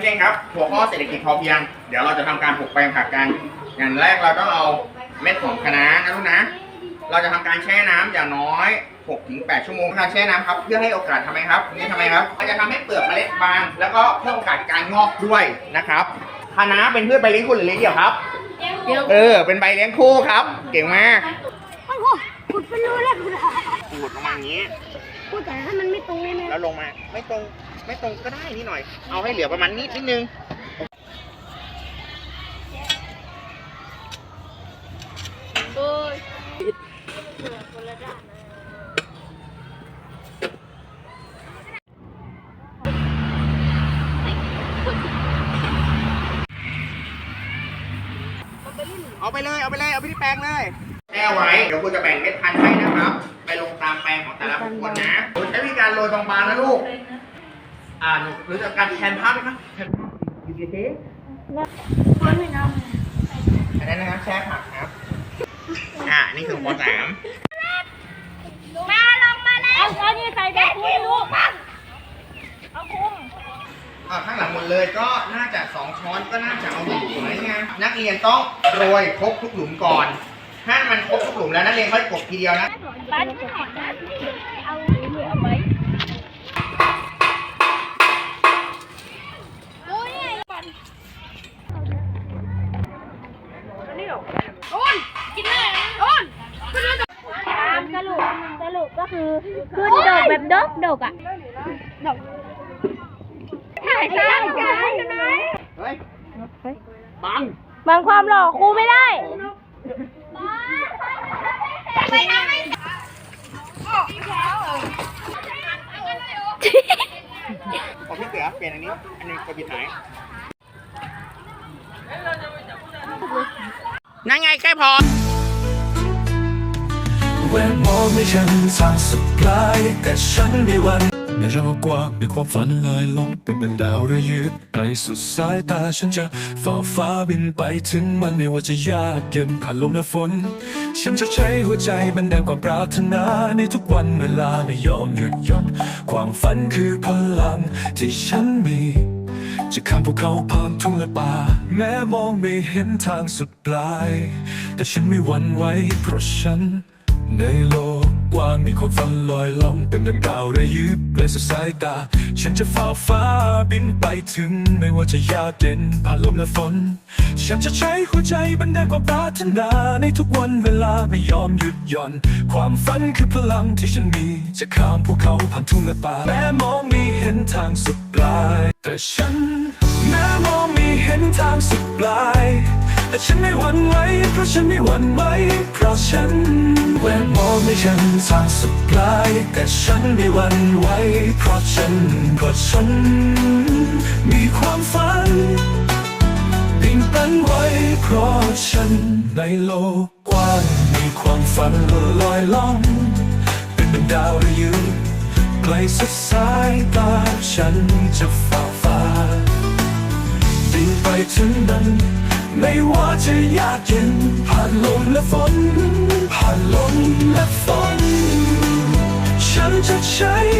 นักเรียนครับ หัวข้อเศรษฐกิจพอเพียง เดี๋ยวเราจะทำการปลูกแปลงผักกัน อย่างแรกเราต้องเอาเม็ดของคะน้านะลูกนะ เราจะทำการแช่น้ำอย่างน้อย6-8 ชั่วโมงการแช่น้ำครับ เพื่อให้โอกาสทำไมครับ นี่ทำไมครับมันจะทำให้เปลือกเมล็ดบาง แล้วก็เพิ่มโอกาสการงอกด้วยนะครับคะน้าเป็นพืชใบเลี้ยงคู่หรือเลี้ยงเดี่ยวครับ เออ เป็นใบเลี้ยงคู่ครับ เก่งมากโอ้โหขุดเป็นรูเลยขุดขูดประมาณนี้ขุดแต่ถ้ามันไม่ตรงเลยนะแล้วลงมา ไม่ตรง ไม่ตรงก็ได้นิดหน่อย เอาให้เหลือประมาณนิดนิดนึงเอาไปเลย เอาไปเลย เอาไปที่แปลงเลยแช่ไว้ เดี๋ยวคุณจะแบ่งเม็ดพันธุ์ให้นะครับ ไปลงตามแปลงของแต่ละบุคคลนะคุณใช้วิธีการโรยบางๆนะลูก อ่าหนูรู้จักการแทนภาพไหมครับแทนภาพดีดีดีมันไม่น้อันนั้นนะครับแช่ผักครับ อ่านี่คือปสามำมาลงมาแล้วเอานี่ใส่แบบคุยลูกเอาคุ้มอ่าข้างหลังหมดเลยก็น่าจะสองช้อนก็น่าจะเอาอยู่สวยงามนักเรียนต้องโรยครบทุกหลุมก่อน ถ้ามันครบทุกหลุมแล้วนักเรียนค่อยกดทีเดียวนะ บ้านไม่หอดนะเอาหรือเอาไว้ สรุปสรุปก็คือขึ้นดอกแบบดกดกอะดกถ่ายตามกันไหมเฮ้ยบังบางความหล่อครูไม่ได้ไปทำไมของพี่เสือเปลี่ยนอันนี้ อันนี้กดปิดหาย นั่นไงใกล้พอเวทมองไม่ฉันทางสุดปลายแต่ฉันม่หวันในเรื่องกว้างมีความฝันลอยลงเป็นเป็นดาวระยิบไกลสุดสายตาฉันจะฝ่าฟ้าบินไปถึงมันไม่ว่าจะยากเย็นผ่านลมและฝน ฉันจะใช้หัวใจบันดาความปรารถนาในทุกวันเวลาไม่ยอมหยุดหย่อนความฝันคือพลังที่ฉันมี ข้ามภูเขาผ่านทุ่งและป่า แม้มองไม่เห็นทางสุดปลาย แต่ฉันไม่หวั่นไหวเพราะฉัน ในโลกกว้างมีความฝันลอยล่องเต็มดังดาวระยิบไกลสุดสายตา ฉันจะฝ่าฟ้าบินไปถึง ไม่ว่าจะยากเย็นผ่านลมและฝน ฉันจะใช้หัวใจบันดาลความปรารถนาในทุกวันเวลาไม่ยอมหยุดหย่อน ความฝันคือพลังที่ฉันมี จะข้ามภูเขาผ่านทุ่งและป่าแม้มองไม่เห็นทางสุดปลาย แต่ฉัน แม้มองม่เห็นทางสุดปลาย แต่ฉันไม่หวั่นไหวเพราะฉันไม่หวั่นไหวเพราะฉันแววมองไม่ฉันทางสุดปลาย แต่ฉันไม่หวั่นไหวเพราะฉันเพราะฉัน มีความฝันปิ่งปันไว้เพราะฉันในโลกกว้างมีความฝันลอยล่อง เป็นดังดาวระยิบไกลสุดสายตาฉันจะฝ่าฟ้า สิ่งไปถึงนั้น ไม่ว่าจะยากเย็น ผ่านลมและฝน ผ่านลมและฝน ฉันจะใช้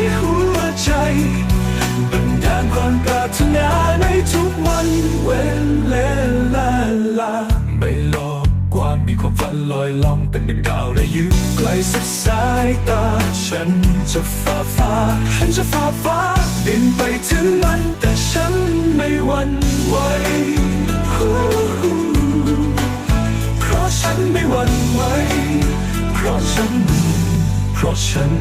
ลอยล่องเป็นดังดาวระยิบไกลสุดสายตา ฉันจะฝ่าฟ้าฉันจะฝ่าฟ้าบินไปถึงมัน แต่ฉันไม่หวั่นไหวเพราะฉันไม่หวั่นไหวเพราะฉัน เพราะฉัน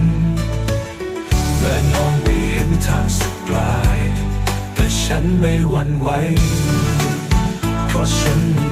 แม้น้องไม่เห็นทางสุดปลาย แต่ฉันไม่หวั่นไหวเพราะฉัน